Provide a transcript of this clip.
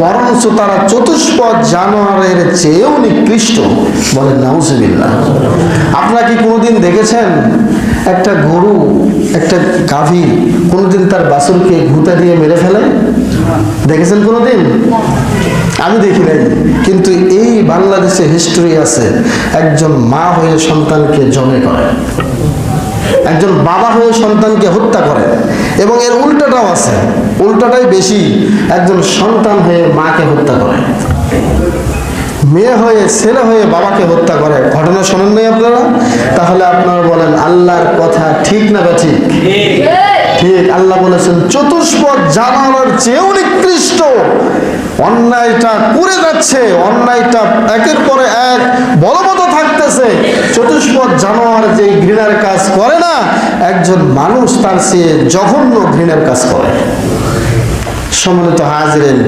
বরঞ্চ তারা চতুষ্পদ জানোয়ারের চেয়েও নিকৃষ্ট বলেন নাউজুবিল্লাহ। আপনারা কি কোনোদিন দেখেছেন একটা গরু, একটা গাভী কোনোদিন তার বাছুরকে ঘুতা দিয়ে মেরে ফেলে? দেখেছেন কোনোদিন? আমি দেখি নাই। কিন্তু এই বাংলাদেশে হিস্ট্রি আছে, একজন মা হয়ে সন্তানকে জমে করে। একজন বাবা হয়ে সন্তানকে হত্যা করে এবং এর উল্টাটাও আছে। উল্টাটাই বেশি, একজন সন্তান হয়ে মাকে হত্যা করে মেয়ে হয়ে, ছেলে হয়ে বাবাকে হত্যা করে। ঘটনা শোনেন নাই আপনারা? তাহলে আপনারা বলেন, আল্লাহর কথা ঠিক না বা ঠিক? ঠিক। আল্লাহ বলেছেন, চতুষ্পদ জানানোর চেয়েও নিকৃষ্ট। অন্যায়টা করে যাচ্ছে, অন্যায়টা একের পরে এক বলবত থাকতেছে। চতুষ্পদ জানোয়ার যে ঘৃণার কাজ একজন মানুষ তার চেয়ে জঘন্য ঘৃণার কাজ করে। সম্মানিত হাজিরেন